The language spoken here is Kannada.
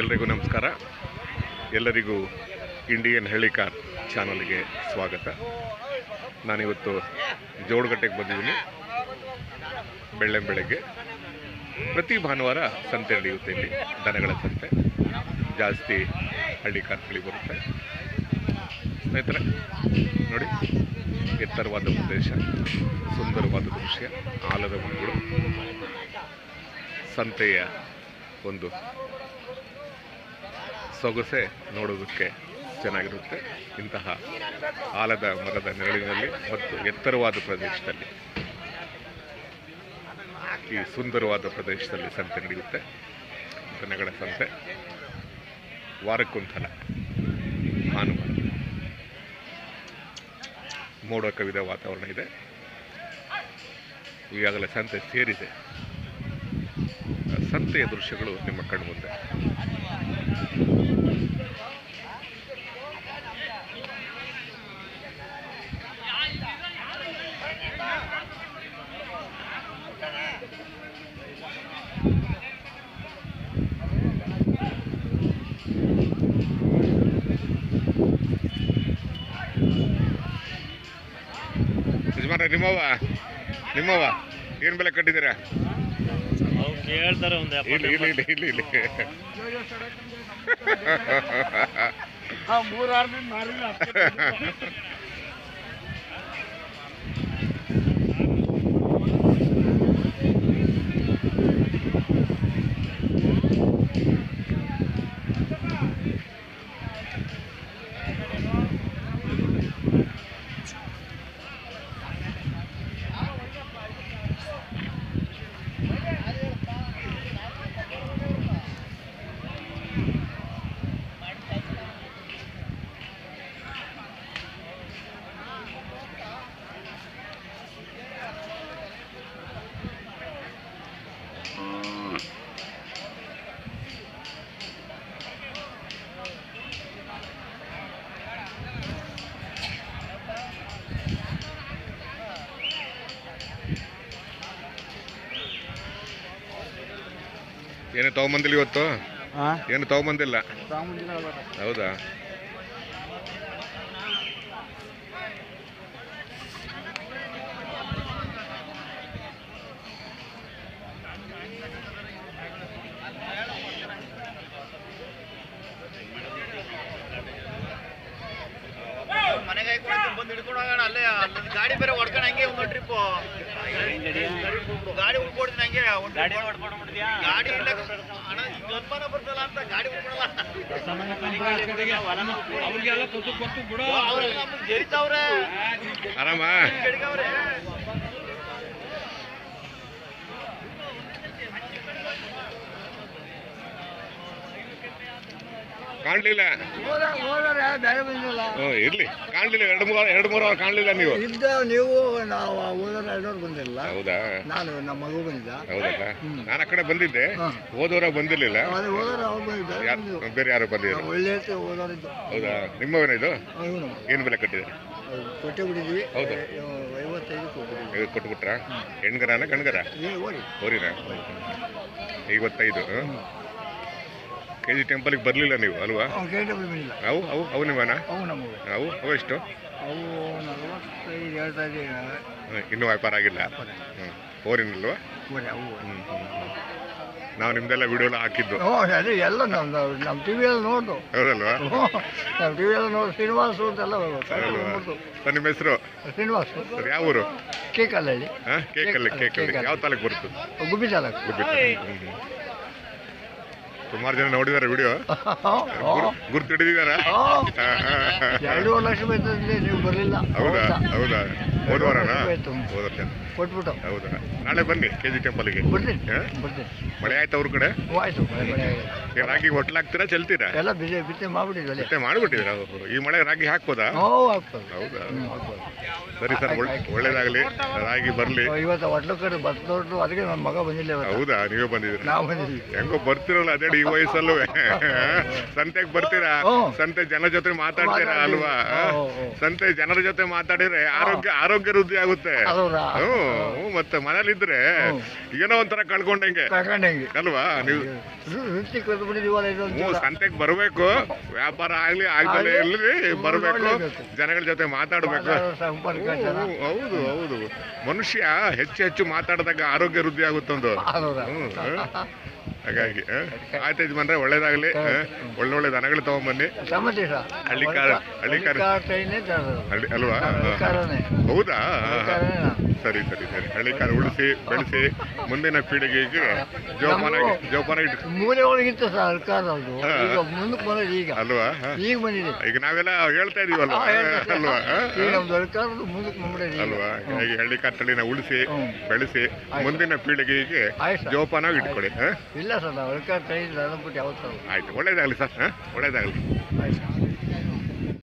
ಎಲ್ರಿಗೂ ನಮಸ್ಕಾರ. ಎಲ್ಲರಿಗೂ ಇಂಡಿಯನ್ ಹಳ್ಳಿಕಾರ್ ಚಾನಲ್ಗೆ ಸ್ವಾಗತ. ನಾನಿವತ್ತು ಜೋಡಗಟ್ಟೆಗೆ ಬಂದಿದ್ದೀನಿ. ಬೆಳ್ಳೆ ಬೆಳಗ್ಗೆ. ಪ್ರತಿ ಭಾನುವಾರ ಸಂತೆ ನಡೆಯುತ್ತೆ ಇಲ್ಲಿ, ದನಗಳ ಸಂತೆ. ಜಾಸ್ತಿ ಹಳ್ಳಿ ಕಾರ್ಗಳು ಬರುತ್ತೆ. ಸ್ನೇಹಿತರೆ, ನೋಡಿ, ಎತ್ತರವಾದ ಪ್ರದೇಶ, ಸುಂದರವಾದ ದೃಶ್ಯ, ಆಲದ ಮಕ್ಕಳು ಸಂತೆಯ ಒಂದು ಸೊಗಸೆ ನೋಡೋದಕ್ಕೆ ಚೆನ್ನಾಗಿರುತ್ತೆ. ಇಂತಹ ಆಲದ ಮರದ ನೆರಳಿನಲ್ಲಿ ಮತ್ತು ಎತ್ತರವಾದ ಪ್ರದೇಶದಲ್ಲಿ, ಈ ಸುಂದರವಾದ ಪ್ರದೇಶದಲ್ಲಿ ಸಂತೆ ನಡೆಯುತ್ತೆ. ದನಗಳ ಸಂತೆ ವಾರಕ್ಕೊಂಥಲ ಭಾನುವಾರ. ಮೋಡ ಕವಿದ ವಾತಾವರಣ ಇದೆ. ಈಗಾಗಲೇ ಸಂತೆ ಸೇರಿದೆ. ಸಂತೆಯ ದೃಶ್ಯಗಳು ನಿಮ್ಮ ಕಣ್ಮುಂದೆ. ಯಜಮಾನ ನಿಮ್ಮವ ನಿಮ್ಮವ ಏನು ಬೆಲೆ ಕಟ್ಟಿದ್ದೀರಾ? ಅವ್ರು ಕೇಳ್ತಾರೆ ಒಂದು ಇಲ್ಲಿ ಇಲ್ಲಿ ಇಲ್ಲಿ ಇಲ್ಲಿ. ಇಲ್ಲಿ ಏನು ತಗೊಂಬಂದಿಲ್ಲ ಇವತ್ತು? ಏನು ತಗೊಂಬಂದಿಲ್ಲ ಹೌದಾ? ಮನೆಗೆ ಬಂದು ಹಿಡ್ಕೊಂಡು ಹೋಗೋಣ ಅಲ್ಲೇ ಗಾಡಿ ಬೇರೆ ಹೊಡ್ಕೊಂಡು ಗಾಡಿ ಉಳ್ಕೊಡ್ತೀನಿ ಹಂಗೆ ಒಂದು ಗಾಡಿ ಗಾಡಿ ಇಲ್ಲ ಅಣ್ಣ ಜನ್ಮನ ಅನುಮಾನ ಬರ್ತಲ್ಲ ಅಂತ ಗಾಡಿ ಉಳ್ಕೊಡಲ್ಲ ಅವ್ರಿಗೆಲ್ಲ ಕೊಟ್ಟು ಕೊಟ್ಟು ಬಿಡು. ಅವ್ರು ನಮ್ಗೆ ಜರಿತಾವ್ರೆ. ಆರಾಮ? ಕಾಣ್ಲಿಲ್ಲ. ಇರ್ಲಿ. ಕಾಣ್ಲಿಲ್ಲ ಎರಡು ಮೂರು ಎರಡು ಮೂರು ಅವ್ರು ಕಾಣ್ಲಿಲ್ಲ ನೀವು. ಇದ್ದ ನೀವು ನಾವು ಓದೋರು ಎರಡವ್ರು ಬಂದಿಲ್ಲ. ಹೌದಾ? ನಾನು ನಮ್ಮ ಮಗು ಬಂದಿದ್ದ. ಹೌದಾ? ನಾನು ಆ ಕಡೆ ಬಂದಿದ್ದೆ. ಹಾ. ಬಂದಿರಲಿಲ್ಲ. ಬೇರೆ ಯಾರು ಬಂದಿದ್ರು. ಒಳ್ಳೆ ಓದೋರಿದ್ದು ಹೌದಾ? ನಿಮ್ಮ ಇದು? ಏನು ಬೆಲೆ ಕಟ್ಟಿದೆ ಕೊಟ್ಟೆ ಬಿಟ್ಟಿದ್ವಿ ಹೌದು. ಐವತ್ತೈದು ಕೊಟ್ಟು ಕೊಟ್ಬಿಟ್ರಾ? ಹೆಣ್ಗರನ ಗಣ್ಗರ ಓಡಿ ಹೋರಿನ ಐವತ್ತೈದು ಕೆ ಜಿ ಟೆಂಪಲ್ಗೆ ಬರಲಿಲ್ಲ ನೀವು ಅಲ್ವಾ? ಟೆಂಪಲ್ ಬಂದಿಲ್ಲ. ಅವು ಅವು ಅವು ನಿಮ್ಮನ? ಅವು ನಮಗೆ ಅವು ಅವು ಎಷ್ಟು? ಅವು ನಲವತ್ತೈದು ಹೇಳ್ತಾ ಇದ್ದೀವಿ. ಇನ್ನೂ ವ್ಯಾಪಾರ ಆಗಿಲ್ಲ? ಹ್ಞೂ ಹೋರಿನಲ್ವಾ ಓಡಿ ಅವು. ಹ್ಞೂ ಹ್ಞೂ ನಾವು ನಿಮ್ದೆಲ್ಲ ವಿಡಿಯೋ ಎಲ್ಲ ಹಾಕಿದ್ದು. ಅದೇ ಎಲ್ಲ ನಮ್ಮ ನಮ್ಮ ಟಿ ವಿಯಲ್ಲಿ ನೋಡ್ದು. ಹೌದಲ್ವಾ? ನಮ್ಮ ಟಿ ವಿಯಲ್ಲಿ ನೋಡಿ ಶ್ರೀನಿವಾಸ ಅಂತೆಲ್ಲ ಸರ್ ನಿಮ್ಮ ಹೆಸರು? ಶ್ರೀನಿವಾಸ. ಸರ್ ಯಾವ ಊರು? ಕೇಕಲ್ಲಿ ಹಾಂ ಕೇಕಲ್ಲಿ ಕೇಕಲ್ಲಿ. ಯಾವ ತಾಲೂಕು ಬರುತ್ತೆ? ಗುಬ್ಬಿ ತಾಲೂಕು. ಗುಬ್ಬಿ ತಾಲೂಕು. ಸುಮಾರು ಜನ ನೋಡಿದಾರೆ ವಿಡಿಯೋ ಗುರ್ತು ಹಿಡಿದಿದಾರ ಲಕ್ಷ ನೀವು ಬರಲಿಲ್ಲ. ಹೌದಾ? ಹೌದಾ? ಹೋದ್ವಾರನ ಆಯ್ತು. ಹೋದ್ರ ಕೊಟ್ಬಿಟ್ಟು. ಹೌದಾ? ನಾಳೆ ಬನ್ನಿ ಕೆ ಜಿ ಟೆಂಪಲ್ಗೆ ಬರ್ತೀನಿ. ಮಳೆ ಆಯ್ತು ಅವ್ರ ಕಡೆ? ಆಯ್ತು. ರಾಗಿ ಹೊಟ್ಲಾಗ್ತೀರಾ ಚೆಲ್ತೀರಾ? ಎಲ್ಲ ಬಿಸಿ ಬಿತ್ತೆ ಮಾಡ್ಬಿಟ್ಟಿದ್ವಲ್ಲ ಮತ್ತೆ ಮಾಡ್ಬಿಟ್ಟಿದ್ದೀರಾ. ಈ ಮಳೆ ರಾಗಿ ಹಾಕ್ಬೋದಾ? ಹೌದಾ? ಸರಿ ಸರ್ ಒಳ್ಳೆ- ಒಳ್ಳೇದಾಗ್ಲಿ. ರಾಗಿ ಬರ್ಲಿ. ಇವತ್ತು ಹೊಟ್ಲು ಕಡೆ ಬಸ್ ಅದಕ್ಕೆ ನನ್ನ ಮಗ ಬಂದಿಲ್ಲ ಹೌದಾ? ನೀವೇ ಬಂದಿದ್ದೀರಾ? ನಾವು ಬಂದಿದ್ವಿ ಹೆಂಗೋ ಬರ್ತಿರಲ್ಲ ಅದೇ ಈ ವಯಸ್ಸಲ್ಲೂ. ಸಂತೆಗೆ ಬರ್ತೀರಾ. ಸಂತೆ ಜನ ಜೊತೆ ಮಾತಾಡ್ತೀರಾ ಅಲ್ವಾ. ಸಂತೆ ಜನರ ಜೊತೆ ಮಾತಾಡಿದ್ರೆ ಆರೋಗ್ಯ ಆರೋಗ್ಯ ವೃದ್ಧಿ ಆಗುತ್ತೆ. ಹ್ಞೂ, ಮತ್ತೆ ಮನೇಲಿದ್ರೆ ಇದ್ರೆ ಏನೋ ಒಂಥರ ಕಳ್ಕೊಂಡಂಗೆ. ಅಲ್ವಾ? ನೀವು. ಸಂತೆಗೆ ಬರಬೇಕು. ವ್ಯಾಪಾರ ಆಗ್ಲಿ ಆಗ್ದಲೇ ಆಗ್ಲಿ, ಇರ್ಲಿ ಬರಬೇಕು. ಜನಗಳ ಜೊತೆ ಮಾತಾಡಬೇಕು. ಮಾತಾಡೋ ಹೌದು ಹೌದು. ಮನುಷ್ಯ ಹೆಚ್ಚು ಹೆಚ್ಚು ಮಾತಾಡಿದಾಗ ಆರೋಗ್ಯ ವೃದ್ಧಿ ಆಗುತ್ತೊಂದು? ಹ್ಮ್. ಹಾಗಾಗಿ ಹ? ಆಯ್ತು ಒಳ್ಳೇದಾಗಲಿ ಒಳ್ಳೇದಾಗ್ಲಿ ಒಳ್ಳೆ ಒಳ್ಳೆ ದನಗಳು ತಗೊಂಬನ್ನಿ. ಹಳ್ಳಿ ಸರ್. ಹಳ್ಳಿ ಕಾರ್ ಹಳ್ಳಿ ಅಲ್ವಾ? ಹೌದಾ? ಹ, ಹ. ಸರಿ ಸರಿ. ಸರಿ ಹಳ್ಳಿಕಾರ ಉಳಿಸಿ ಬೆಳೆಸಿ ಮುಂದಿನ ಪೀಳಿಗೆಗೆ ಜೋಪಾನ ನಮ್ಗೂ- ಜೋಪಾನ ಇಟ್ಟು. ಮೂಲೆ ಒಳಗಿತ್ತು ಸರ್ ಹಳ್ಳಿಕಾರ ಅದು ಈಗ ಮುಂದಕ್ಕೆ ಬಂದ ಈಗ. ಅಲ್ವಾ? ಈಗ ಬಂದಿದೆ. ಈಗ ನಾವೆಲ್ಲ ಹೇಳ್ತಾ ಇದೀವಲ್ವಾ ಹಾ, ಅಲ್ವಾ? ನಮ್ಮ ಹಳ್ಳಿಕಾರದ್ದು ಮುಂದಕ್ಕೆ ಈಗ. ಅಲ್ವಾ? ಈಗ ಹಳ್ಳಿ ಕಟ್ಟಳಿನ ಉಳಿಸಿ ಬೆಳೆಸಿ ಮುಂದಿನ ಪೀಳಿಗೆಗೆ. ಜೋಪಾನಾಗಿ ಇಟ್ಕೊಳ್ಳಿ. ಇಲ್ಲ ಸರ್ ನಾವು ಸರ್ಕಾರ ಬಿಟ್ಟು ಯಾವತ್ತು ಆಯ್ತು. ಒಳ್ಳೇದಾಗಲಿ ಸರ್. ಒಳ್ಳೇದಾಗ್ಲಿ ಒಳ್ಳೇದಾಗಲಿ. ಆಯ್ತು